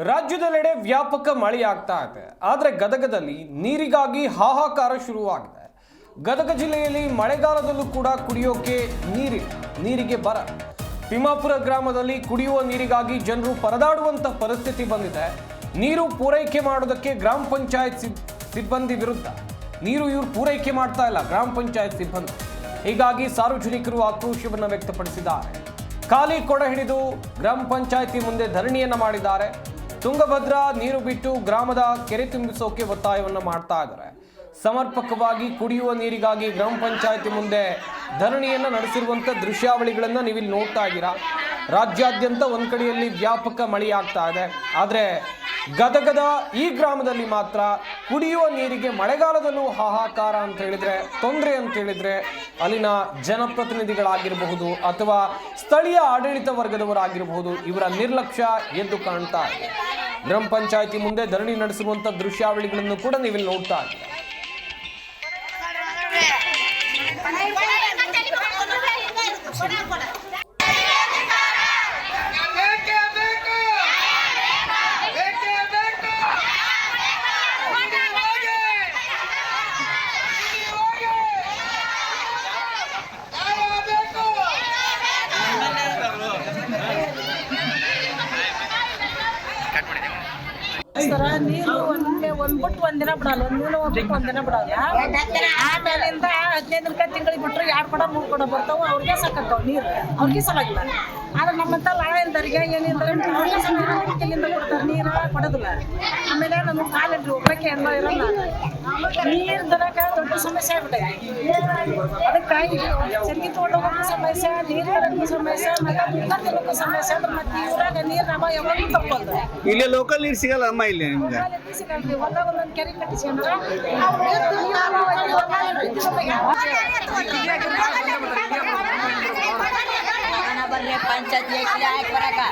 ರಾಜ್ಯದೆಲ್ಲೆಡೆ ವ್ಯಾಪಕ ಮಳೆಯಾಗ್ತಾ ಇದೆ. ಆದರೆ ಗದಗದಲ್ಲಿ ನೀರಿಗಾಗಿ ಹಾಹಾಕಾರ ಶುರುವಾಗಿದೆ. ಗದಗ ಜಿಲ್ಲೆಯಲ್ಲಿ ಮಳೆಗಾಲದಲ್ಲೂ ಕೂಡ ಕುಡಿಯೋಕೆ ನೀರಿ ನೀರಿಗೆ ಬರ. ತಿಮ್ಮಾಪುರ ಗ್ರಾಮದಲ್ಲಿ ಕುಡಿಯುವ ನೀರಿಗಾಗಿ ಜನರು ಪರದಾಡುವಂಥ ಪರಿಸ್ಥಿತಿ ಬಂದಿದೆ. ನೀರು ಪೂರೈಕೆ ಮಾಡೋದಕ್ಕೆ ಗ್ರಾಮ ಪಂಚಾಯತ್ ಸಿಬ್- ಸಿಬ್ಬಂದಿ ವಿರುದ್ಧ. ನೀರು ಇವರು ಪೂರೈಕೆ ಮಾಡ್ತಾ ಇಲ್ಲ, ಗ್ರಾಮ ಪಂಚಾಯತ್ ಸಿಬ್ಬಂದಿ. ಹೀಗಾಗಿ ಸಾರ್ವಜನಿಕರು ಆಕ್ರೋಶವನ್ನು ವ್ಯಕ್ತಪಡಿಸಿದ್ದಾರೆ. ಖಾಲಿ ಕೊಡ ಹಿಡಿದು ಗ್ರಾಮ ಪಂಚಾಯಿತಿ ಮುಂದೆ ಧರಣಿಯನ್ನು ಮಾಡಿದ್ದಾರೆ. ತುಂಗಭದ್ರಾ ನೀರು ಬಿಟ್ಟು ಗ್ರಾಮದ ಕೆರೆ ತುಂಬಿಸೋಕೆ ಒತ್ತಾಯವನ್ನು ಮಾಡ್ತಾ ಇದ್ದಾರೆ. ಸಮರ್ಪಕವಾಗಿ ಕುಡಿಯುವ ನೀರಿಗಾಗಿ ಗ್ರಾಮ ಪಂಚಾಯತಿ ಮುಂದೆ ಧರಣಿಯನ್ನು ನಡೆಸಿರುವಂಥ ದೃಶ್ಯಾವಳಿಗಳನ್ನು ನೀವಿಲ್ಲಿ ನೋಡ್ತಾ ಇದ್ದೀರಾ. ರಾಜ್ಯಾದ್ಯಂತ ಒಂದು ಕಡೆಯಲ್ಲಿ ವ್ಯಾಪಕ ಮಳೆಯಾಗ್ತಾ ಇದೆ. ಆದ್ರೆ ಗದಗದ ಈ ಗ್ರಾಮದಲ್ಲಿ ಮಾತ್ರ ಕುಡಿಯುವ ನೀರಿಗೆ ಮಳೆಗಾಲದಲ್ಲೂ ಹಾಹಾಕಾರ ಅಂತ ಹೇಳಿದ್ರೆ, ತೊಂದರೆ ಅಂತ ಹೇಳಿದ್ರೆ ಅಲ್ಲಿನ ಜನಪ್ರತಿನಿಧಿಗಳಾಗಿರಬಹುದು ಅಥವಾ ಸ್ಥಳೀಯ ಆಡಳಿತ ವರ್ಗದವರಾಗಿರಬಹುದು ಇವರ ನಿರ್ಲಕ್ಷ್ಯ ಎದ್ದು ಕಾಣ್ತಾ ಇದೆ. ಗ್ರಾಮ ಪಂಚಾಯಿತಿ ಮುಂದೆ ಧರಣಿ ನಡೆಸುವಂತ ದೃಶ್ಯಾವಳಿಗಳನ್ನು ಕೂಡ ನೀವಿಲ್ಲಿ ನೋಡ್ತಾ ಇದ್ದೀರಾ? ಸರ ನೀರು ಒಂದೇ ಒಂದ್ ಬಿಟ್ಟು ಒಂದಿನ ಬಿಡಲ್ಲ ಒಂದಿನ ಬಿಟ್ಟು ಒಂದಿನ ಬಿಡಲ್ಲ. ಆಮೇಲಿಂದ ಹದಿನೈದು ತಿಂಗಳಿಗೆ ಬಿಟ್ರೆ ಎರಡು ಕೊಡ ಮೂರು ಕೊಡ ಬರ್ತಾವ, ಅವ್ರಿಗೆ ಸಾಕತ್ತಾವ ನೀರು, ಅವ್ರಿಗೆ ಸಲಾಗಿಲ್ಲ ಆದ್ರೆ ನಮ್ಮಂತ ಅವ್ರಿಗೆ ಇಲ್ಲಿಂದ ಕೊಡ್ತಾರೆ. ನೀರ ಕೊಡೋದಿಲ್ಲ. ಆಮೇಲೆ ನಮ್ಗೆ ಕಾಲೇಜ್ ಒಬ್ಬಕ್ಕೆ ಎಲ್ಲ ಇರಲ್ಲ. ನೀರು ತರಕ ದೊಡ್ಡ ಸಮಸ್ಯೆ ಆಗ್ಬಿಟ್ಟೈತಿ ಅದಕ್ಕಾಗಿ ತೋಟ ಹೋಗೋಕ್ಕೂ ಸಮಸ್ಯೆ ನೀರು ತರಕ್ಕೂ ಸಮಸ್ಯೆ ಮತ್ತೆ ಊಟ ತಿನ್ನೋಕ್ಕೂ ಸಮಸ್ಯೆ ಅಂದ್ರೆ ಮತ್ತೆ ಊರಾಗ ನೀರು ನಾವು ಯಾವಾಗಲೂ ತಪ್ಪಲ್ಲ ಇಲ್ಲಿ ಲೋಕಲ್ ನೀರು ಸಿಗಲ್ಲ ಅಮ್ಮ ಇಲ್ಲಿ ನಿಮ್ಗೆ? ಹೊಲ್ದಾಗ ಒಂದೊಂದು ಕೆರೆ ಕಟ್ಟಿಸ್ಕೊಂಡ್ರೆ नंबर में पंचायत जिला एक बड़ा का